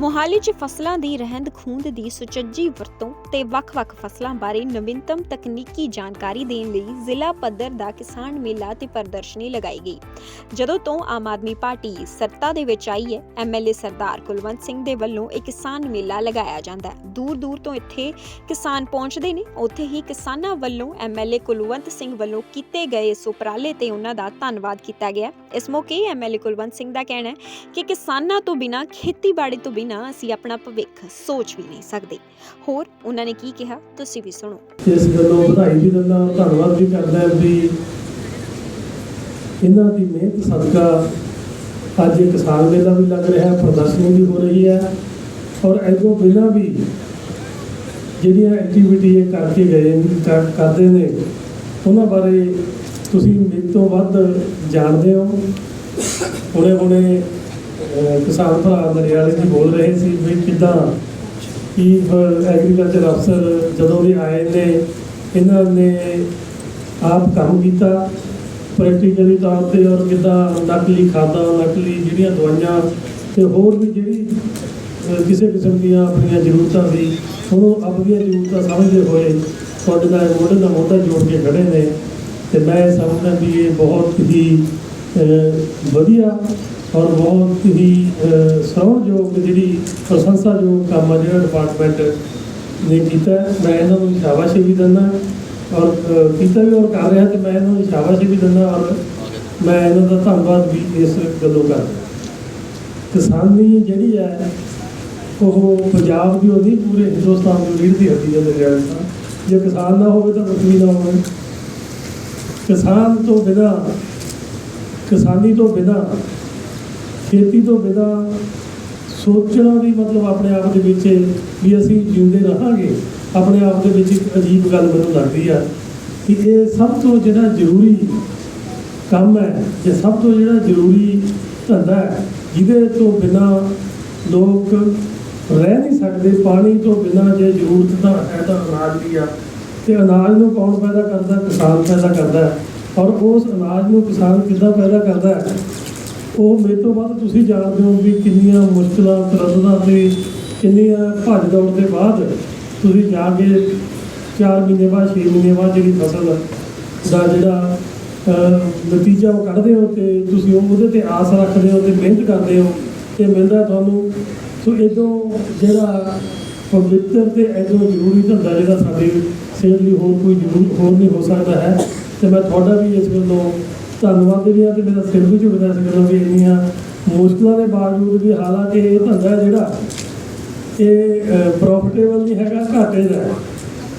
ਮੋਹਾਲੀ 'ਚ ਫਸਲਾਂ ਦੀ ਰਹਿੰਦ ਖੂੰਹਦ ਦੀ ਸੁਚੱਜੀ ਵਰਤੋਂ ਤੇ ਵੱਖ-ਵੱਖ ਫਸਲਾਂ ਬਾਰੇ ਨਵੀਨਤਮ ਤਕਨੀਕੀ ਜਾਣਕਾਰੀ ਦੇਣ ਲਈ ਜ਼ਿਲ੍ਹਾ ਪੱਧਰ ਦਾ ਕਿਸਾਨ ਮੇਲਾ ਤੇ ਪ੍ਰਦਰਸ਼ਨੀ ਲਗਾਈ ਗਈ। ਜਦੋਂ ਤੋਂ ਆਮ ਆਦਮੀ ਪਾਰਟੀ ਸੱਤਾ ਦੇ ਵਿੱਚ ਆਈ ਹੈ ਐਮਐਲਏ ਸਰਦਾਰ ਕੁਲਵੰਤ ਸਿੰਘ ਦੇ ਵੱਲੋਂ ਇਹ ਕਿਸਾਨ ਮੇਲਾ ਲਗਾਇਆ ਜਾਂਦਾ ਹੈ। ਦੂਰ-ਦੂਰ ਤੋਂ ਇੱਥੇ ਕਿਸਾਨ ਪਹੁੰਚਦੇ ਨੇ। ਉੱਥੇ ਹੀ ਕਿਸਾਨਾਂ ਵੱਲੋਂ ਐਮਐਲਏ ਕੁਲਵੰਤ ਸਿੰਘ ਵੱਲੋਂ ਕੀਤੇ ਗਏ ਇਸ ਉਪਰਾਲੇ ਤੇ ਉਹਨਾਂ ਦਾ ਧੰਨਵਾਦ ਕੀਤਾ ਗਿਆ। ਇਸ ਮੌਕੇ ਐਮਐਲਏ ਕੁਲਵੰਤ ਸਿੰਘ ਦਾ ਕਹਿਣਾ ਹੈ ਕਿ ਕਿਸਾਨਾਂ ਤੋਂ ਬਿਨਾਂ ਖੇਤੀਬਾੜੀ ਤੋਂ ਬਿਨਾਂ ਅਸੀਂ ਆਪਣਾ ਭਵਿੱਖ ਸੋਚ ਵੀ ਨਹੀਂ ਸਕਦੇ। ਹੋਰ ਉਹਨਾਂ ਨੇ ਕੀ ਕਿਹਾ? ਤੁਸੀਂ ਵੀ ਸੁਣੋ। ਇਸ ਗੱਲੋਂ ਵਧਾਈ ਵੀ ਦਿੰਦਾ ਧੰਨਵਾਦ ਵੀ ਕਰਦਾ ਵੀ ਇਹਨਾਂ ਦੀ ਮਿਹਨਤ ਸਦਕਾ ਅੱਜ ਇਹ ਕਿਸਾਨ ਮੇਲਾ ਵੀ ਲੱਗ ਰਿਹਾ, ਪ੍ਰਦਰਸ਼ਨੀ ਵੀ ਹੋ ਰਹੀ ਹੈ ਔਰ ਐਦੋਂ ਬਿਨਾਂ ਵੀ ਜਿਹੜੀਆਂ ਐਕਟੀਵਿਟੀ ਇਹ ਕਰਕੇ ਗਏ ਕਰਦੇ ਨੇ, ਉਹਨਾਂ ਬਾਰੇ ਤੁਸੀਂ ਮੇਰੇ ਤੋਂ ਵੱਧ ਜਾਣਦੇ ਹੋ। ਹੁਣੇ ਹੁਣੇ ਕਿਸਾਨ ਭਰਾ ਨਰਿਆਲੇ ਜੀ ਬੋਲ ਰਹੇ ਸੀ ਵੀ ਕਿੱਦਾਂ ਚੀਫ ਐਗਰੀਕਲਚਰ ਅਫਸਰ ਜਦੋਂ ਵੀ ਆਏ ਨੇ, ਇਹਨਾਂ ਨੇ ਆਪ ਕੰਮ ਕੀਤਾ ਪ੍ਰੈਕਟੀਕਲੀ ਤੌਰ ਤੇ ਔਰ ਕਿੱਦਾਂ ਨਕਲੀ ਖਾਦਾਂ, ਨਕਲੀ ਜਿਹੜੀਆਂ ਦਵਾਈਆਂ ਤੇ ਹੋਰ ਵੀ ਜਿਹੜੀ ਕਿਸੇ ਕਿਸਮ ਦੀਆਂ ਆਪਣੀਆਂ ਜ਼ਰੂਰਤਾਂ ਸੀ, ਉਹਨੂੰ ਆਪਣੀਆਂ ਜ਼ਰੂਰਤਾਂ ਸਮਝਦੇ ਹੋਏ ਤੁਹਾਡੇ ਨਾਲ ਮੋਢੇ ਨਾਲ ਮੋਢਾ ਜੋੜ ਕੇ ਖੜੇ ਨੇ ਤੇ ਮੈਂ ਸਮਝਦਾ ਵੀ ਇਹ ਬਹੁਤ ਹੀ ਵਧੀਆ ਔਰ ਬਹੁਤ ਹੀ ਅਹ, ਜਿਹੜੀ ਪ੍ਰਸ਼ੰਸਾਯੋਗ ਕੰਮ ਆ ਜਿਹੜਾ ਡਿਪਾਰਟਮੈਂਟ ਨੇ ਕੀਤਾ ਮੈਂ ਇਹਨਾਂ ਨੂੰ ਸ਼ਾਬਾਸ਼ ਵੀ ਦਿੰਦਾ ਔਰ ਕੀਤਾ ਵੀ ਔਰ ਕਰ ਰਿਹਾ ਤੇ ਮੈਂ ਇਹਨਾਂ ਨੂੰ ਸ਼ਾਬਾਸ਼ ਵੀ ਦਿੰਦਾ ਔਰ ਮੈਂ ਇਹਨਾਂ ਦਾ ਧੰਨਵਾਦ ਵੀ ਇਸ ਗੱਲੋਂ ਕਰਦਾ ਕਿਸਾਨੀ ਜਿਹੜੀ ਹੈ ਉਹ ਪੰਜਾਬ ਦੀ ਉਹਦੀ ਪੂਰੇ ਹਿੰਦੁਸਤਾਨ ਦੀ ਰੀੜ੍ਹ ਦੀ ਹੱਡੀ ਹੈ ਮੇਰੇ ਜੇ ਕਿਸਾਨ ਨਾ ਹੋਵੇ ਤਾਂ ਕੁਝ ਨਾ ਹੋਵੇ। ਕਿਸਾਨ ਤੋਂ ਬਿਨਾਂ ਕਿਸਾਨੀ ਤੋਂ ਬਿਨਾਂ ਖੇਤੀ ਤੋਂ ਬਿਨਾਂ ਸੋਚਣਾ ਵੀ ਮਤਲਬ ਆਪਣੇ ਆਪ ਦੇ ਵਿੱਚ ਵੀ ਅਸੀਂ ਜਿਉਂਦੇ ਰਹਾਂਗੇ, ਆਪਣੇ ਆਪ ਦੇ ਵਿੱਚ ਇੱਕ ਅਜੀਬ ਗੱਲ ਮੈਨੂੰ ਲੱਗਦੀ ਆ ਕਿ ਇਹ ਸਭ ਤੋਂ ਜਿਹੜਾ ਜ਼ਰੂਰੀ ਕੰਮ ਹੈ ਜੇ ਸਭ ਤੋਂ ਜਿਹੜਾ ਜ਼ਰੂਰੀ ਧੰਦਾ ਹੈ, ਜਿਹਦੇ ਤੋਂ ਬਿਨਾਂ ਲੋਕ ਰਹਿ ਨਹੀਂ ਸਕਦੇ, ਪਾਣੀ ਤੋਂ ਬਿਨਾਂ ਜੇ ਜ਼ਰੂਰਤ ਤਾਂ ਹੈ ਤਾਂ ਅਨਾਜ ਦੀ ਆ। ਤੇ ਅਨਾਜ ਨੂੰ ਕੌਣ ਪੈਦਾ ਕਰਦਾ? ਕਿਸਾਨ ਪੈਦਾ ਕਰਦਾ। ਔਰ ਉਸ ਅਨਾਜ ਨੂੰ ਕਿਸਾਨ ਕਿੱਦਾਂ ਪੈਦਾ ਕਰਦਾ? ਉਹ ਮੇਰੇ ਤੋਂ ਬਾਅਦ ਤੁਸੀਂ ਜਾਣਦੇ ਹੋ ਵੀ ਕਿੰਨੀਆਂ ਮੁਸ਼ਕਲਾਂ ਤਰੱਦਦਾਂ ਤੇ ਕਿੰਨੀਆਂ ਭੱਜ ਦੌੜ ਦੇ ਬਾਅਦ ਤੁਸੀਂ ਜਾ ਕੇ 4 ਮਹੀਨੇ ਬਾਅਦ 6 ਮਹੀਨੇ ਬਾਅਦ ਜਿਹੜੀ ਫਸਲ ਦਾ ਜਿਹੜਾ ਨਤੀਜਾ ਉਹ ਕੱਢਦੇ ਹੋ ਤੇ ਤੁਸੀਂ ਉਹ- ਉਹਦੇ ਤੇ ਆਸ ਰੱਖਦੇ ਹੋ ਤੇ ਮਿਹਨਤ ਕਰਦੇ ਹੋ ਤੇ ਮਿਲਦਾ ਤੁਹਾਨੂੰ ਸੋ ਇਦੋਂ ਜਿਹੜਾ ਪਵਿੱਤਰ ਤੇ ਇਦੋਂ ਜ਼ਰੂਰੀ ਧੰਦਾ ਜਿਹੜਾ ਸਾਡੇ ਸਿਹਤ ਲਈ ਹੋਰ ਕੋਈ ਜ਼ਰੂਰ ਹੋਰ ਨਹੀਂ ਹੋ ਸਕਦਾ ਹੈ। ਤੇ ਮੈਂ ਤੁਹਾਡਾ ਵੀ ਇਸ ਗੱਲੋਂ ਧੰਨਵਾਦ ਵੀ ਆ ਤੇ ਮੇਰਾ ਸਿਰ ਵੀ ਝੁਕਦਾ ਇਸ ਗੱਲੋਂ ਵੀ ਇੰਨੀਆਂ ਮੁਸ਼ਕਲਾਂ ਦੇ ਬਾਵਜੂਦ ਵੀ ਹਾਲਾਂਕਿ ਇਹ ਧੰਦਾ ਜਿਹੜਾ ਇਹ ਪ੍ਰੋਫਿਟੇਬਲ ਨਹੀਂ ਹੈਗਾ, ਘਾਟੇ ਦਾ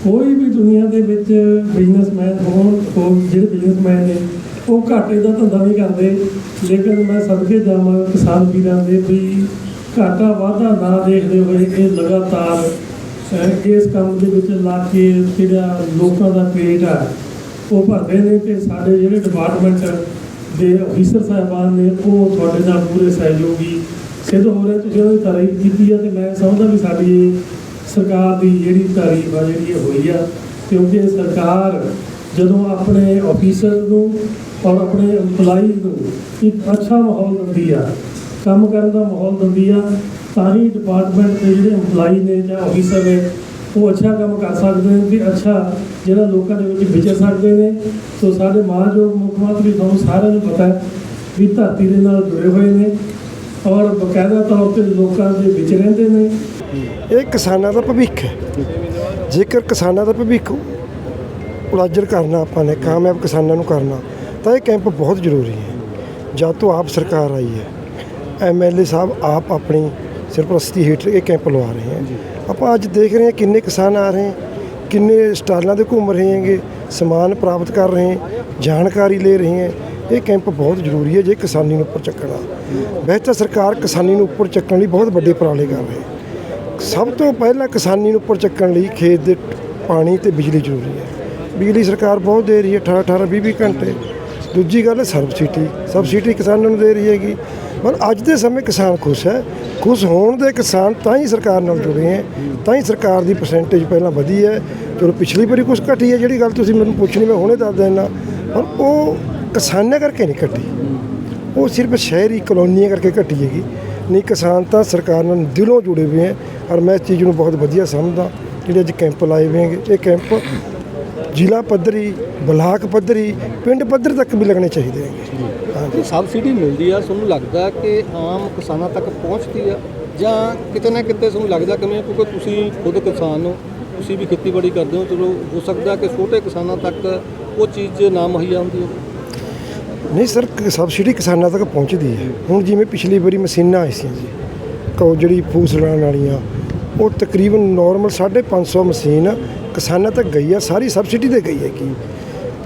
ਕੋਈ ਵੀ ਦੁਨੀਆ ਦੇ ਵਿੱਚ ਬਿਜ਼ਨਸਮੈਨ ਹੋਣ ਹੋ ਜਿਹੜੇ ਬਿਜ਼ਨਸਮੈਨ ਨੇ, ਉਹ ਘਾਟੇ ਦਾ ਧੰਦਾ ਨਹੀਂ ਕਰਦੇ। ਲੇਕਿਨ ਮੈਂ ਸਦਕੇ ਜਾਵਾਂ ਕਿਸਾਨ ਵੀਰਾਂ ਦੇ ਵੀ ਘਾਟਾ ਵਾਧਾ ਨਾ ਦੇਖਦੇ ਹੋਏ ਇਹ ਲਗਾਤਾਰ ਇਸ ਕੰਮ ਦੇ ਵਿੱਚ ਲਾ ਕੇ ਜਿਹੜਾ ਲੋਕਾਂ ਦਾ ਪੇਟ ਆ ਉਹ ਭਰਦੇ ਨੇ ਤੇ ਸਾਡੇ ਜਿਹੜੇ ਡਿਪਾਰਟਮੈਂਟ ਦੇ ਅਫੀਸਰ ਸਾਹਿਬਾਨ ਨੇ, ਉਹ ਤੁਹਾਡੇ ਨਾਲ ਪੂਰੇ ਸਹਿਯੋਗੀ ਸਿੱਧ ਹੋ ਰਿਹਾ ਤੁਸੀਂ ਉਹਦੀ ਤਾਰੀਫ ਕੀਤੀ ਆ ਤੇ ਮੈਂ ਸਮਝਦਾ ਵੀ ਸਾਡੀ ਸਰਕਾਰ ਦੀ ਜਿਹੜੀ ਤਾਰੀਫ ਆ, ਜਿਹੜੀ ਇਹ ਹੋਈ ਆ, ਕਿਉਂਕਿ ਸਰਕਾਰ ਜਦੋਂ ਆਪਣੇ ਅਫੀਸਰ ਨੂੰ ਔਰ ਆਪਣੇ EMPLOYEE ਨੂੰ ਇੱਕ ਅੱਛਾ ਮਾਹੌਲ ਦਿੰਦੀ ਆ, ਕੰਮ ਕਰਨ ਦਾ ਮਾਹੌਲ ਦਿੰਦੀ ਆ, ਤਾਂ ਹੀ ਡਿਪਾਰਟਮੈਂਟ ਦੇ ਜਿਹੜੇ EMPLOYEE ਨੇ ਜਾਂ ਅਫੀਸਰ ਨੇ ਉਹ ਅੱਛਾ ਕੰਮ ਕਰ ਸਕਦੇ ਨੇ ਤੇ ਅੱਛਾ ਜਿਹੜਾ ਲੋਕਾਂ ਦੇ ਵਿੱਚ ਵਿਚਰ ਸਕਦੇ ਨੇ। ਸੋ ਸਾਡੇ ਮਾਨਯੋਗ ਮੁੱਖ ਮੰਤਰੀ ਤੁਹਾਨੂੰ ਸਾਰਿਆਂ ਨੂੰ ਪਤਾ ਹੈ ਵੀ ਧਰਤੀ ਦੇ ਨਾਲ ਜੁੜੇ ਹੋਏ ਨੇ ਔਰ ਬਕਾਇਦਾ ਤੌਰ ਤੇ ਲੋਕਾਂ ਦੇ ਵਿੱਚ ਰਹਿੰਦੇ ਨੇ। ਇਹ ਕਿਸਾਨਾਂ ਦਾ ਭਵਿੱਖ ਹੈ। ਜੇਕਰ ਕਿਸਾਨਾਂ ਦਾ ਭਵਿੱਖ ਉਜਾਗਰ ਕਰਨਾ ਆਪਾਂ ਨੇ, ਕਾਮਯਾਬ ਕਿਸਾਨਾਂ ਨੂੰ ਕਰਨਾ, ਤਾਂ ਇਹ ਕੈਂਪ ਬਹੁਤ ਜ਼ਰੂਰੀ ਹੈ। ਜਦ ਤੋਂ ਆਪ ਸਰਕਾਰ ਆਈ ਹੈ। ਐਮਐਲਏ ਸਾਹਿਬ ਆਪ ਆਪਣੀ ਸਰਪ੍ਰਸਤੀ ਹੇਠ ਇਹ ਕੈਂਪ ਲਵਾ ਰਹੇ ਹੈ। ਆਪਾਂ ਅੱਜ ਦੇਖ ਰਹੇ ਹਾਂ ਕਿੰਨੇ ਕਿਸਾਨ ਆ ਰਹੇ ਹੈ, ਕਿੰਨੇ ਸਟਾਲਾਂ ਤੇ ਘੁੰਮ ਰਹੇ ਹੈਗੇ, ਸਮਾਨ ਪ੍ਰਾਪਤ ਕਰ ਰਹੇ ਹੈ, ਜਾਣਕਾਰੀ ਲੈ ਰਹੇ ਹੈ। ਇਹ ਕੈਂਪ ਬਹੁਤ ਜ਼ਰੂਰੀ ਹੈ ਜੇ ਕਿਸਾਨੀ ਨੂੰ ਉੱਪਰ ਚੱਕਣਾ। ਵੈਸੇ ਤਾਂ ਸਰਕਾਰ ਕਿਸਾਨੀ ਨੂੰ ਉੱਪਰ ਚੱਕਣ ਲਈ ਬਹੁਤ ਵੱਡੇ ਉਪਰਾਲੇ ਕਰ ਰਹੀ ਹੈ। ਸਭ ਤੋਂ ਪਹਿਲਾਂ ਕਿਸਾਨੀ ਨੂੰ ਉੱਪਰ ਚੱਕਣ ਲਈ ਖੇਤ ਦੇ ਪਾਣੀ ਤੇ ਬਿਜਲੀ ਜ਼ਰੂਰੀ ਹੈ। ਬਿਜਲੀ ਸਰਕਾਰ ਬਹੁਤ ਦੇ ਰਹੀ ਹੈ 18 18 20 20 ਘੰਟੇ। ਦੂਜੀ ਗੱਲ ਹੈ ਸਬਸਿਡੀ ਸਬਸਿਡੀ ਕਿਸਾਨਾਂ ਨੂੰ ਦੇ ਰਹੀ ਹੈਗੀ। ਪਰ ਅੱਜ ਦੇ ਸਮੇਂ ਕਿਸਾਨ ਖੁਸ਼ ਹੈ। ਖੁਸ਼ ਹੋਣ ਦੇ ਕਿਸਾਨ ਤਾਂ ਹੀ ਸਰਕਾਰ ਨਾਲ ਜੁੜੇ ਹੈ। ਤਾਂ ਹੀ ਸਰਕਾਰ ਦੀ ਪਰਸੈਂਟੇਜ ਪਹਿਲਾਂ ਵਧੀ ਹੈ। ਚਲੋ ਪਿਛਲੀ ਵਾਰੀ ਕੁਝ ਘਟੀ ਹੈ। ਜਿਹੜੀ ਗੱਲ ਤੁਸੀਂ ਮੈਨੂੰ ਪੁੱਛਣੀ, ਮੈਂ ਹੁਣੇ ਦੱਸ ਦੇਣਾ ਪਰ ਉਹ ਕਿਸਾਨਾਂ ਕਰਕੇ ਨਹੀਂ ਘਟੀ। ਉਹ ਸਿਰਫ ਸ਼ਹਿਰੀ ਕਲੋਨੀਆਂ ਕਰਕੇ ਘਟੀ ਹੈਗੀ। ਨਹੀਂ, ਕਿਸਾਨ ਤਾਂ ਸਰਕਾਰ ਨਾਲ ਦਿਲੋਂ ਜੁੜੇ ਹੋਏ ਹੈ। ਔਰ ਮੈਂ ਇਸ ਚੀਜ਼ ਨੂੰ ਬਹੁਤ ਵਧੀਆ ਸਮਝਦਾ। ਜਿਹੜੇ ਅੱਜ ਕੈਂਪ ਲਾਏ ਹੋਏ ਹੈਗੇ, ਇਹ ਕੈਂਪ ਜ਼ਿਲ੍ਹਾ ਪੱਧਰੀ ਬਲਾਕ ਪੱਧਰੀ ਪਿੰਡ ਪੱਧਰ ਤੱਕ ਵੀ ਲੱਗਣੇ ਚਾਹੀਦੇ ਹੈਗੇ। ਹਾਂਜੀ। ਸਬਸਿਡੀ ਮਿਲਦੀ ਆ ਤੁਹਾਨੂੰ ਲੱਗਦਾ ਕਿ ਆਮ ਕਿਸਾਨਾਂ ਤੱਕ ਪਹੁੰਚਦੀ ਆ? ਜਾਂ ਕਿਤੇ ਨਾ ਕਿਤੇ ਤੁਹਾਨੂੰ ਲੱਗਦਾ ਕਿਵੇਂ ਕਿਉਂਕਿ ਤੁਸੀਂ ਖੁਦ ਕਿਸਾਨ ਹੋ ਤੁਸੀਂ ਵੀ ਖੇਤੀਬਾੜੀ ਕਰਦੇ ਹੋ ਚਲੋ ਹੋ ਸਕਦਾ ਕਿ ਛੋਟੇ ਕਿਸਾਨਾਂ ਤੱਕ ਉਹ ਚੀਜ਼ ਨਾ ਮੁਹੱਈਆ ਹੁੰਦੀ ਹੋਵੇ। ਨਹੀਂ ਸਰ ਸਬਸਿਡੀ ਕਿਸਾਨਾਂ ਤੱਕ ਪਹੁੰਚਦੀ ਹੈ। ਹੁਣ ਜਿਵੇਂ ਪਿਛਲੀ ਵਾਰੀ ਮਸ਼ੀਨਾਂ ਆਈ ਸੀ ਜੀ ਕੋ ਜਿਹੜੀ ਫੂਸ ਲਾਉਣ ਵਾਲੀਆਂ ਉਹ ਤਕਰੀਬਨ ਨਾਰਮਲ 550 ਮਸ਼ੀਨ ਕਿਸਾਨਾਂ ਤੱਕ ਗਈ ਆ, ਸਾਰੀ ਸਬਸਿਡੀ ਤੇ ਗਈ ਹੈਗੀ।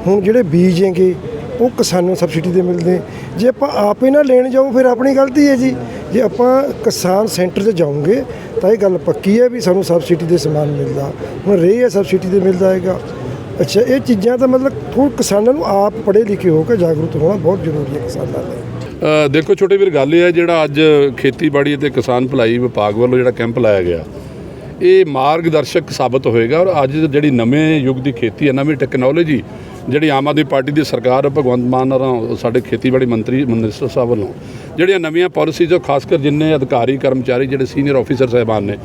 ਹੁਣ ਜਿਹੜੇ ਬੀਜ ਹੈਗੇ, ਉਹ ਕਿਸਾਨਾਂ ਨੂੰ ਸਬਸਿਡੀ ਤੇ ਮਿਲਦੇ। ਜੇ ਆਪਾਂ ਆਪੇ ਨਾ ਲੈਣ ਜਾਓ, ਫਿਰ ਆਪਣੀ ਗਲਤੀ ਹੈ ਜੀ। ਜੇ ਆਪਾਂ ਕਿਸਾਨ ਸੈਂਟਰ 'ਤੇ ਜਾਓਗੇ, ਤਾਂ ਇਹ ਗੱਲ ਪੱਕੀ ਹੈ ਵੀ ਸਾਨੂੰ ਸਬਸਿਡੀ ਦੇ ਸਮਾਨ ਮਿਲਦਾ। ਹੁਣ ਰੇ ਹੈ ਸਬਸਿਡੀ ਤੇ ਮਿਲਦਾ ਹੈਗਾ। ਅੱਛਾ, ਇਹ ਚੀਜ਼ਾਂ ਤਾਂ ਮਤਲਬ ਥੋੜ੍ਹਾ ਕਿਸਾਨਾਂ ਨੂੰ ਆਪ ਪੜ੍ਹੇ ਲਿਖੇ ਹੋ ਕੇ ਜਾਗਰੂਕ ਹੋਣਾ ਬਹੁਤ ਜ਼ਰੂਰੀ ਹੈ ਕਿਸਾਨਾਂ ਲਈ। ਦੇਖੋ ਛੋਟੇ ਵੀਰ, ਗੱਲ ਇਹ ਹੈ ਜਿਹੜਾ ਅੱਜ ਖੇਤੀਬਾੜੀ ਅਤੇ ਕਿਸਾਨ ਭਲਾਈ ਵਿਭਾਗ ਵੱਲੋਂ ਜਿਹੜਾ ਕੈਂਪ ਲਾਇਆ ਗਿਆ ਇਹ ਮਾਰਗਦਰਸ਼ਕ ਸਾਬਤ ਹੋਏਗਾ ਔਰ ਅੱਜ ਜਿਹੜੀ ਨਵੇਂ ਯੁੱਗ ਦੀ ਖੇਤੀ ਹੈ, ਨਵੀਂ ਟੈਕਨੋਲੋਜੀ ਜਿਹੜੀ ਆਮ ਆਦਮੀ ਪਾਰਟੀ ਦੀ ਸਰਕਾਰ ਭਗਵੰਤ ਮਾਨ ਨਾਲ ਸਾਡੇ ਖੇਤੀਬਾੜੀ ਮੰਤਰੀ ਮਨਿਸਟਰ ਸਾਹਿਬ ਵੱਲੋਂ, ਜਿਹੜੀਆਂ ਨਵੀਆਂ ਪਾਲਿਸੀਜ਼ ਉਹ ਖਾਸ ਕਰ ਜਿੰਨੇ ਅਧਿਕਾਰੀ, ਕਰਮਚਾਰੀ, ਜਿਹੜੇ ਸੀਨੀਅਰ ਆਫੀਸਰ ਸਾਹਿਬਾਨ ਨੇ,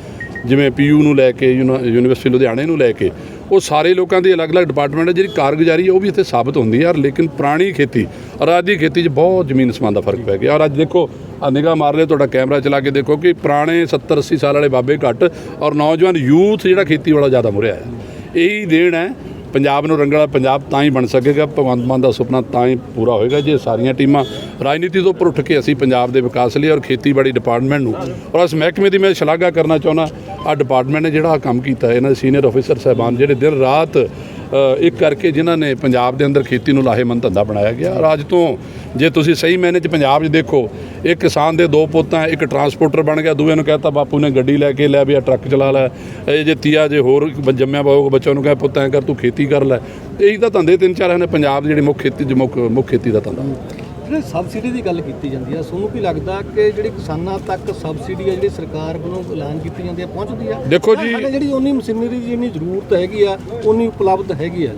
ਜਿਵੇਂ ਪੀਯੂ ਨੂੰ ਲੈ ਕੇ, ਯੂਨੀ- ਯੂਨੀਵਰਸਿਟੀ ਲੁਧਿਆਣੇ ਨੂੰ ਲੈ ਕੇ ਉਹ ਸਾਰੇ ਲੋਕਾਂ ਦੀ ਅਲੱਗ-ਅਲੱਗ ਡਿਪਾਰਟਮੈਂਟ ਹੈ, ਜਿਹੜੀ ਕਾਰਗੁਜ਼ਾਰੀ ਹੈ, ਉਹ ਵੀ ਇੱਥੇ ਸਾਬਤ ਹੁੰਦੀ ਹੈ। ਔਰ ਲੇਕਿਨ ਪੁਰਾਣੀ ਖੇਤੀ ਔਰ ਅੱਜ ਦੀ ਖੇਤੀ 'ਚ ਬਹੁਤ ਜ਼ਮੀਨ ਸਮਾਨ ਦਾ ਫ਼ਰਕ ਪੈ ਗਿਆ। ਔਰ ਅੱਜ ਦੇਖੋ, ਆ ਨਿਗਾਹ ਮਾਰ ਲਿਓ ਤੁਹਾਡਾ ਕੈਮਰਾ ਚਲਾ ਕੇ ਦੇਖੋ ਕਿ ਪੁਰਾਣੇ 70 80 ਸਾਲ ਵਾਲੇ ਬਾਬੇ ਘੱਟ ਔਰ ਨੌਜਵਾਨ ਯੂਥ ਜਿਹੜਾ ਖੇਤੀ ਵਾਲਾ ਜ਼ਿਆਦਾ ਮੁਰਿਆ ਹੈ। ਇਹੀ ਦੇਣ ਹੈ ਪੰਜਾਬ ਨੂੰ ਰੰਗਲਾ ਪੰਜਾਬ ਤਾਂ ਹੀ ਬਣ ਸਕੇਗਾ, ਭਗਵੰਤ ਮਾਨ ਦਾ ਸੁਪਨਾ ਤਾਂ ਹੀ ਪੂਰਾ ਹੋਏਗਾ ਜੇ ਸਾਰੀਆਂ ਟੀਮਾਂ ਰਾਜਨੀਤੀ ਤੋਂ ਉੱਪਰ ਉੱਠ ਕੇ ਅਸੀਂ ਪੰਜਾਬ ਦੇ ਵਿਕਾਸ ਲਈ ਔਰ ਖੇਤੀਬਾੜੀ ਡਿਪਾਰਟਮੈਂਟ ਨੂੰ। ਔਰ ਇਸ ਮਹਿਕਮੇ ਦੀ ਮੈਂ ਸ਼ਲਾਘਾ ਕਰਨਾ ਚਾਹੁੰਦਾ ਆ ਡਿਪਾਰਟਮੈਂਟ ਨੇ ਜਿਹੜਾ ਆਹ ਕੰਮ ਕੀਤਾ ਇਹਨਾਂ ਦੇ ਸੀਨੀਅਰ ਆਫੀਸਰ ਸਾਹਿਬਾਨ ਜਿਹੜੇ ਦਿਨ ਰਾਤ ਇੱਕ ਕਰਕੇ ਜਿਨ੍ਹਾਂ ਨੇ ਪੰਜਾਬ ਦੇ ਅੰਦਰ ਖੇਤੀ ਨੂੰ ਲਾਹੇਮੰਦ ਧੰਦਾ ਬਣਾਇਆ ਗਿਆ। ਔਰ ਅੱਜ ਤੋਂ ਜੇ ਤੁਸੀਂ ਸਹੀ ਮੈਨੇ ਚ ਪੰਜਾਬ 'ਚ ਦੇਖੋ, ਇੱਕ ਕਿਸਾਨ ਦੇ ਦੋ ਪੁੱਤਾਂ, ਇੱਕ ਟਰਾਂਸਪੋਰਟਰ ਬਣ ਗਿਆ, ਦੂਏ ਨੂੰ ਕਹਤਾ ਬਾਪੂ ਨੇ ਗੱਡੀ ਲੈ ਕੇ ਲੈ ਵੀ ਆ, ਟਰੱਕ ਚਲਾ ਲੈ। ਇਹ ਜੇ ਤੀਆ ਜੇ ਹੋਰ ਜੰਮਿਆ ਹੋਊਗਾ ਬੱਚਾ ਨੂੰ ਕਹੇ ਪੁੱਤਾਂ ਕਰ, ਤੂੰ ਖੇਤੀ ਕਰ ਲੈ। ਇਹੀ ਤਾਂ ਧੰਦੇ ਤਿੰਨ ਚਾਰ ਹਨ, ਪੰਜਾਬ ਦੀ ਜਿਹੜੀ ਮੁੱਖ ਖੇਤੀ ਜ- ਮੁੱਖ ਮੁੱਖ ਖੇਤੀ ਦਾ ਧੰਦਾ। ਜਿਹੜੇ ਸਬਸਿਡੀ ਦੀ ਗੱਲ ਕੀਤੀ ਜਾਂਦੀ ਆ ਤੁਹਾਨੂੰ ਕੀ ਲੱਗਦਾ ਕਿ ਜਿਹੜੀ ਕਿਸਾਨਾਂ ਤੱਕ ਸਬਸਿਡੀ ਆ ਜਿਹੜੀ ਸਰਕਾਰ ਵੱਲੋਂ ਐਲਾਨ ਕੀਤੀ ਜਾਂਦੀ ਆ ਪਹੁੰਚਦੀ ਆ? ਦੇਖੋ ਜੀ- ਜਿਹੜੀ ਉਨੀ ਮਸ਼ੀਨਰੀ ਦੀ ਜਿੰਨੀ ਜ਼ਰੂਰਤ ਹੈਗੀ ਆ ਉਨੀ ਉਪਲਬਧ ਹੈਗੀ ਆ।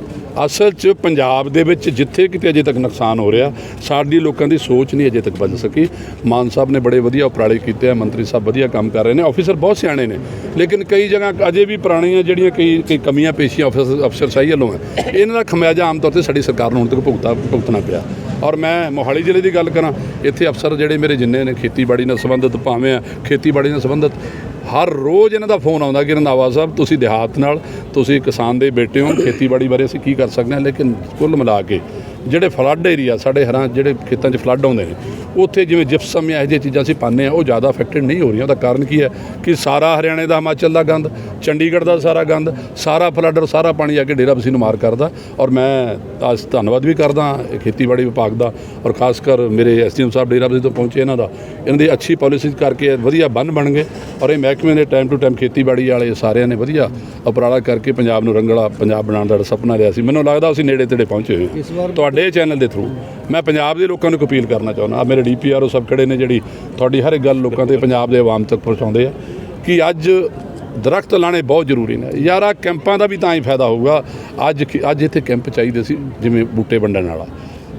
ਅਸਲ 'ਚ ਪੰਜਾਬ ਦੇ ਵਿੱਚ ਜਿੱਥੇ ਕਿਤੇ ਅਜੇ ਤੱਕ ਨੁਕਸਾਨ ਹੋ ਰਿਹਾ, ਸਾਡੀ ਲੋਕਾਂ ਦੀ ਸੋਚ ਨਹੀਂ ਅਜੇ ਤੱਕ ਬਦਲ ਸਕੀ। ਮਾਨ ਸਾਹਿਬ ਨੇ ਬੜੇ ਵਧੀਆ ਉਪਰਾਲੇ ਕੀਤੇ ਆ, ਮੰਤਰੀ ਸਾਹਿਬ ਵਧੀਆ ਕੰਮ ਕਰ ਰਹੇ ਨੇ ਆਫੀਸਰ ਬਹੁਤ ਸਿਆਣੇ ਨੇ। ਲੇਕਿਨ ਕਈ ਜਗ੍ਹਾ ਅਜੇ ਵੀ ਪੁਰਾਣੀਆਂ ਜਿਹੜੀਆਂ ਕਈ ਕਈ ਕਮੀਆਂ ਪੇਸ਼ੀਆਂ ਅਫਸਰ ਅਫਸਰਸ਼ਾਹੀ ਵੱਲੋਂ ਹੈ ਇਹਨਾਂ ਦਾ ਖਮਿਆਜਾ ਆਮ ਤੌਰ ਤੇ ਸਾਡੀ ਸਰਕਾਰ ਨੂੰ ਹੁਣ ਤੱਕ ਭੁਗਤਾ, ਭੁਗਤਣਾ ਪਿਆ। ਔਰ ਮੈਂ ਮੋਹਾਲੀ ਜ਼ਿਲ੍ਹੇ ਦੀ ਗੱਲ ਕਰਾਂ, ਇੱਥੇ ਅਫਸਰ ਜਿਹੜੇ ਮੇਰੇ ਜਿੰਨੇ ਨੇ ਖੇਤੀਬਾੜੀ ਨਾਲ ਸੰਬੰਧਿਤ, ਭਾਵੇਂ ਆ ਖੇਤੀਬਾੜੀ ਨਾਲ ਸੰਬੰਧਿਤ ਹਰ ਰੋਜ਼ ਇਹਨਾਂ ਦਾ ਫੋਨ ਆਉਂਦਾ ਕਿ ਰੰਧਾਵਾ ਸਾਹਿਬ, ਤੁਸੀਂ ਦਿਹਾਤ ਨਾਲ, ਤੁਸੀਂ ਕਿਸਾਨ ਦੇ ਬੇਟੇ ਹੋ, ਖੇਤੀਬਾੜੀ ਬਾਰੇ ਅਸੀਂ ਕੀ ਕਰ ਸਕਦੇ ਹਾਂ, ਲੇਕਿਨ ਕੁੱਲ ਮਿਲਾ ਕੇ ਜਿਹੜੇ ਫਲੱਡ ਏਰੀਆ ਸਾਡੇ ਹਰਾਂ ਜਿਹੜੇ ਖੇਤਾਂ 'ਚ ਫਲੱਡ ਆਉਂਦੇ ਨੇ ਉੱਥੇ ਜਿਵੇਂ ਜਿਪਸਮ ਜਾਂ ਇਹੋ ਜਿਹੀਆਂ ਚੀਜ਼ਾਂ ਅਸੀਂ ਪਾਉਂਦੇ ਆ ਉਹ ਜ਼ਿਆਦਾ ਅਫੈਕਟਡ ਨਹੀਂ ਹੋ ਰਹੀਆਂ। ਉਹਦਾ ਕਾਰਨ ਕੀ ਹੈ ਕਿ ਸਾਰਾ ਹਰਿਆਣੇ ਦਾ ਹਿਮਾਚਲ ਦਾ ਗੰਦ ਚੰਡੀਗੜ੍ਹ ਦਾ ਸਾਰਾ ਗੰਦ ਸਾਰਾ ਫਲੱਡ ਔਰ ਸਾਰਾ ਪਾਣੀ ਆ ਕੇ ਡੇਰਾ ਬਸੀ ਨੂੰ ਮਾਰ ਕਰਦਾ। ਔਰ ਮੈਂ ਅੱਜ ਧੰਨਵਾਦ ਵੀ ਕਰਦਾ ਖੇਤੀਬਾੜੀ ਵਿਭਾਗ ਦਾ ਔਰ ਖਾਸ ਕਰ ਮੇਰੇ ਐਸਡੀਐਮ ਸਾਹਿਬ ਡੇਰਾ ਬਸੀ ਤੋਂ ਪਹੁੰਚੇ ਇਹਨਾਂ ਦਾ। ਇਹਨਾਂ ਦੀ ਅੱਛੀ ਪਾਲਿਸੀ ਕਰਕੇ ਵਧੀਆ ਬੰਨ ਬਣ ਗਏ ਔਰ ਇਹ ਮਹਿਕਮੇ ਨੇ ਟਾਈਮ ਟੂ ਟਾਈਮ ਖੇਤੀਬਾੜੀ ਵਾਲੇ ਸਾਰਿਆਂ ਨੇ ਵਧੀਆ ਉਪਰਾਲਾ ਕਰਕੇ ਪੰਜਾਬ ਨੂੰ ਰੰਗਲਾ ਪੰਜਾਬ ਬਣਾਉਣ ਦਾ ਸੁਪਨਾ ਲਿਆ ਸੀ। ਮੈਨੂੰ ਲੱਗਦਾ ਅਸੀਂ ਨੇੜੇ ਤੇੜੇ ਪਹੁੰਚੇ ਹੋਏ ਵਾਰ ਤੁਹਾਡੇ ਚੈਨਲ ਦੇ ਥਰੂ ਮੈਂ ਪੰਜਾਬ ਦੇ ਲੋਕਾਂ ਨੂੰ ਇੱਕ ਅਪੀਲ ਕਰਨਾ ਚਾਹੁੰਦਾ ਆ ਮੇਰੇ ਡੀਪੀਆਰਓ ਸਭ ਖੜੇ ਨੇ ਜਿਹੜੀ ਤੁਹਾਡੀ ਹਰ ਇੱਕ ਗੱਲ ਲੋਕਾਂ ਤੇ ਪੰਜਾਬ ਦੇ ਆਵਾਮ ਤੱਕ ਪਹੁੰਚਾਉਂਦੇ ਆ ਕਿ ਅੱਜ ਦਰਖਤ ਲਾਣੇ ਬਹੁਤ ਜ਼ਰੂਰੀ ਨੇ। ਯਾਰ, ਆਹ ਕੈਂਪਾਂ ਦਾ ਵੀ ਤਾਂ ਹੀ ਫਾਇਦਾ ਹੋਊਗਾ। ਅੱਜ ਕਿ- ਅੱਜ ਇੱਥੇ ਕੈਂਪ ਚਾਹੀਦੇ ਸੀ, ਜਿਵੇਂ ਬੂਟੇ ਵੰਡਣ ਵਾਲਾ।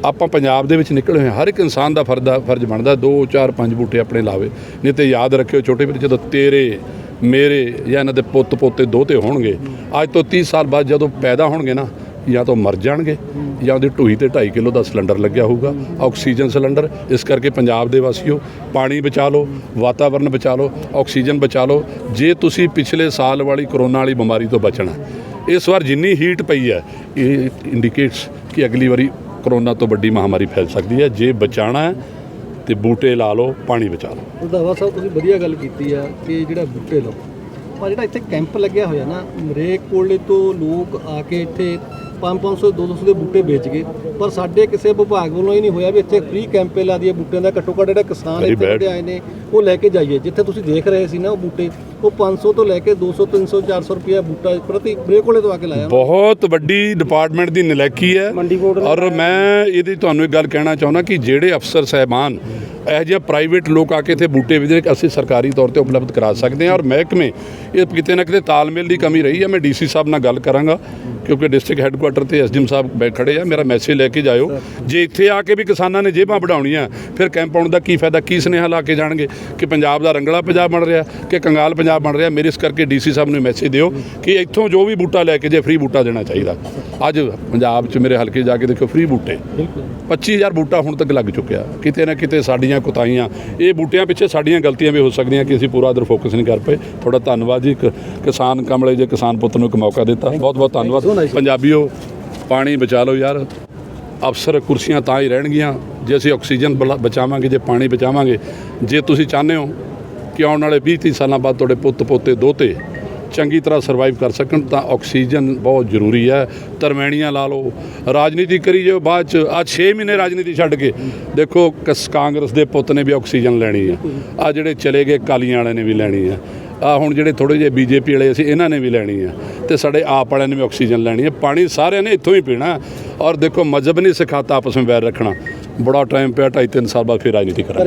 ਆਪਾਂ ਪੰਜਾਬ ਦੇ ਵਿੱਚ ਨਿਕਲੇ ਹੋਏ ਹਾਂ, ਹਰ ਇੱਕ ਇਨਸਾਨ ਦਾ ਫਰਦਾ ਫਰਜ਼ ਬਣਦਾ 2 4 5 ਬੂਟੇ ਆਪਣੇ ਲਾਵੇ। ਨਹੀਂ ਤੇ ਯਾਦ ਰੱਖਿਓ, ਛੋਟੇ ਵੀਰ, ਜਦੋਂ ਤੇਰੇ, ਮੇਰੇ ਜਾਂ ਇਹਨਾਂ ਦੇ ਪੁੱਤ ਪੋਤੇ ਦੋਤੇ ਹੋਣਗੇ, ਅੱਜ ਤੋਂ 30 ਸਾਲ ਬਾਅਦ ਜਦੋਂ ਪੈਦਾ ਹੋਣਗੇ ਨਾ ਜਾਂ ਤਾਂ ਮਰ ਜਾਣਗੇ, ਜਾਂ ਉਹਦੀ ਢੂਈ ਤੇ 2.5 ਕਿਲੋ ਦਾ ਸਿਲੰਡਰ ਲੱਗਿਆ ਹੋਊਗਾ। ਆਕਸੀਜਨ ਸਿਲੰਡਰ, ਇਸ ਕਰਕੇ ਪੰਜਾਬ ਦੇ ਵਾਸੀਓ, ਪਾਣੀ ਬਚਾ ਲਓ, ਵਾਤਾਵਰਨ ਬਚਾ ਲਓ, ਆਕਸੀਜਨ ਬਚਾ ਲਓ। ਜੇ ਤੁਸੀਂ ਪਿਛਲੇ ਸਾਲ ਵਾਲੀ ਕਰੋਨਾ ਵਾਲੀ ਬਿਮਾਰੀ ਤੋਂ ਬਚਣਾ ਇਸ ਵਾਰ ਜਿੰਨੀ ਹੀਟ ਪਈ ਹੈ, ਇਹ ਇੰਡੀਕੇਟਸ ਕਿ ਅਗਲੀ ਵਾਰੀ ਕਰੋਨਾ ਤੋਂ ਵੱਡੀ ਮਹਾਮਾਰੀ ਫੈਲ ਸਕਦੀ ਹੈ। ਜੇ ਬਚਾਣਾ ਹੈ, ਤੇ ਬੂਟੇ ਲਾ ਲਓ, ਪਾਣੀ ਬਚਾ ਲਓ। ਰੰਧਾਵਾ ਸਾਹਿਬ, ਤੁਸੀਂ ਵਧੀਆ ਗੱਲ ਕੀਤੀ ਆ ਕਿ ਜਿਹੜਾ ਬੂਟੇ ਲਾਓ। ਪਰ ਜਿਹੜਾ ਇੱਥੇ ਕੈਂਪ ਲੱਗਿਆ ਹੋਇਆ ਨਾ ਮਰੇਕ ਕੋਲੇ ਤੋਂ ਲੋਕ ਆ ਕੇ ਇੱਥੇ 5-500 200 ਦੇ ਬੂਟੇ ਵੇਚ ਗਏ। ਪਰ ਸਾਡੇ ਕਿਸੇ ਵਿਭਾਗ ਵੱਲੋਂ ਹੀ ਨਹੀਂ ਹੋਇਆ ਵੀ ਇੱਥੇ ਫ੍ਰੀ ਕੈਂਪੇ ਲਾ ਦਈਏ ਬੂਟਿਆਂ ਦਾ। ਘੱਟੋ ਘੱਟ ਜਿਹੜਾ ਕਿਸਾਨ Very ਇੱਥੇ bad. ਜਿਹੜੇ ਆਏ ਨੇ ਉਹ ਲੈ ਕੇ ਜਾਈਏ। ਜਿੱਥੇ ਤੁਸੀਂ ਦੇਖ ਰਹੇ ਸੀ ਨਾ ਉਹ ਬੂਟੇ ਉਹ 500 ਤੋਂ ਲੈ ਕੇ 200 300 400 ਰੁਪਏ ਬੂਟਾ ਪ੍ਰਤੀ ਮਰੇਕ ਕੋਲੇ ਤੋਂ ਆ ਕੇ ਲਾਇਆ। ਬਹੁਤ ਵੱਡੀ ਡਿਪਾਰਟਮੈਂਟ ਦੀ ਨਲਾਇਕੀ ਹੈ। ਔਰ ਮੈਂ ਇਹਦੀ ਤੁਹਾਨੂੰ ਇੱਕ ਗੱਲ ਕਹਿਣਾ ਚਾਹੁੰਦਾ ਕਿ ਜਿਹੜੇ ਅਫਸਰ ਸਹਿਬਾਨ ਇਹੋ ਜਿਹੇ ਪ੍ਰਾਈਵੇਟ ਲੋਕ ਆ ਕੇ ਇੱਥੇ ਬੂਟੇ ਵਿਜੇ ਅਸੀਂ ਸਰਕਾਰੀ ਤੌਰ ਤੇ ਉਪਲਬਧ ਕਰਾ ਸਕਦੇ ਹਾਂ। ਔਰ ਮਹਿਕਮੇ ਇਹ ਕਿਤੇ ਨਾ ਕਿਤੇ ਤਾਲਮੇਲ ਦੀ ਕਮੀ ਰਹੀ ਹੈ। ਮੈਂ ਡੀਸੀ ਸਾਹਿਬ ਨਾਲ ਗੱਲ ਕਰਾਂਗਾ। ਕਿਉਂਕਿ ਡਿਸਟ੍ਰਿਕਟ ਹੈੱਡਕੁਆਟਰ ਤੇ ਐਸਡੀਐਮ ਸਾਹਿਬ ਬੈ ਖੜੇ ਆ ਮੇਰਾ ਮੈਸੇਜ ਲੈ ਕੇ ਜਾਇਓ। ਜੇ ਇੱਥੇ ਆ ਕੇ ਵੀ ਕਿਸਾਨਾਂ ਨੇ ਜੇਬਾਂ ਵਡਾਉਣੀਆਂ ਫਿਰ ਕੈਂਪ ਆਉਣ ਦਾ ਕੀ ਫਾਇਦਾ? ਕੀ ਸੁਨੇਹਾ ਲਾ ਕੇ ਜਾਣਗੇ ਕਿ ਪੰਜਾਬ ਦਾ ਰੰਗਲਾ ਪੰਜਾਬ ਬਣ ਰਿਹਾ ਕਿ ਕੰਗਾਲ ਪੰਜਾਬ ਬਣ ਰਿਹਾ? ਮੇਰੇ ਇਸ ਕਰਕੇ ਡੀਸੀ ਸਾਹਿਬ ਨੂੰ ਮੈਸੇਜ ਦਿਓ ਕਿ ਇੱਥੋਂ ਜੋ ਵੀ ਬੂਟਾ ਲੈ ਕੇ ਜੇ ਫ੍ਰੀ ਬੂਟਾ ਦੇਣਾ ਚਾਹੀਦਾ। ਅੱਜ ਪੰਜਾਬ 'ਚ ਮੇਰੇ ਹਲਕੇ ਜਾ ਕੇ ਦੇਖੋ ਫ੍ਰੀ ਬੂਟੇ। 25000 ਬੂਟਾ ਹੁਣ ਤੱਕ ਲੱਗ ਚੁੱਕਿਆ। ਕਿਤੇ ਨਾ ਕਿਤੇ ਸਾਡੀਆਂ ਕੁਤਾਈਆਂ ਇਹ ਬੂਟਿਆਂ ਪਿੱਛੇ ਸਾਡੀਆਂ ਗਲਤੀਆਂ ਵੀ ਹੋ ਸਕਦੀਆਂ ਕਿ ਅਸੀਂ ਪੂਰਾ ਅਦਰ ਫੋਕਸ ਨਹੀਂ ਕਰ ਪਏ। ਤੁਹਾਡਾ ਧੰਨਵਾਦ ਜੀ ਕ- ਕਿਸਾਨ ਕਮਲੇ ਜੇ ਕਿਸਾਨ ਪੁੱਤ ਨੂੰ ਇੱਕ ਮੌਕਾ ਦਿੱਤਾ। ਬਹੁਤ ਬਹੁਤ ਧੰਨਵਾਦ। ਪੰਜਾਬੀਓ, ਪਾਣੀ ਬਚਾ ਲਓ ਯਾਰ। ਅਫਸਰ ਕੁਰਸੀਆਂ ਤਾਂ ਹੀ ਰਹਿਣਗੀਆਂ। ਜੇ ਅਸੀਂ ਆਕਸੀਜਨ ਬਲਾ- ਬਚਾਵਾਂਗੇ, ਜੇ ਪਾਣੀ ਬਚਾਵਾਂਗੇ, ਜੇ ਤੁਸੀਂ ਚਾਹੁੰਦੇ ਹੋ ਕਿ ਆਉਣ ਵਾਲੇ 20 30 ਸਾਲਾਂ ਬਾਅਦ ਤੁਹਾਡੇ ਪੁੱਤ, ਪੋਤੇ, ਦੋਤੇ ਚੰਗੀ ਤਰ੍ਹਾਂ ਸਰਵਾਈਵ ਕਰ ਸਕਣ, ਤਾਂ ਆਕਸੀਜਨ ਬਹੁਤ ਜ਼ਰੂਰੀ ਹੈ। ਤਰਮੈਣੀਆਂ ਲਾ ਲਓ। ਰਾਜਨੀਤੀ ਕਰੀ ਜੋ ਬਾਅਦ ਚ। ਆ 6 ਮਹੀਨੇ ਰਾਜਨੀਤੀ ਛੱਡ ਕੇ। ਦੇਖੋ, ਕਸ- ਕਾਂਗਰਸ ਦੇ ਪੁੱਤ ਨੇ ਵੀ ਆਕਸੀਜਨ ਲੈਣੀ ਹੈ। ਆ ਜਿਹੜੇ ਚਲੇ ਗਏ, ਕਾਲੀਆਂ ਵਾਲੇ ਨੇ ਵੀ ਲੈਣੀ ਹੈ। ਆ ਹੁਣ ਜਿਹੜੇ ਥੋੜੇ ਜਿਹੇ ਬੀਜੇਪੀ ਵਾਲੇ ਅਸੀਂ ਇਹਨਾਂ ਨੇ ਵੀ ਲੈਣੀ ਹੈ ਤੇ ਸਾਡੇ ਆਪ ਵਾਲਿਆਂ ਨੇ ਵੀ ਆਕਸੀਜਨ ਲੈਣੀ ਹੈ ਪਾਣੀ ਸਾਰਿਆਂ ਨੇ ਇੱਥੋਂ ਹੀ ਪੀਣਾ ਔਰ ਦੇਖੋ ਮਜ਼ਹਬ ਨਹੀਂ ਸਿਖਾਤਾ ਆਪਸ ਵਿੱਚ ਵੈਰ ਰੱਖਣਾ। ਬੜਾ ਟਾਈਮ ਪਿਆ, ਢਾਈ ਤਿੰਨ ਸਾਲ ਬਾਅਦ ਫਿਰ ਰਾਜਨੀਤੀ ਕਰਾਂਗੇ।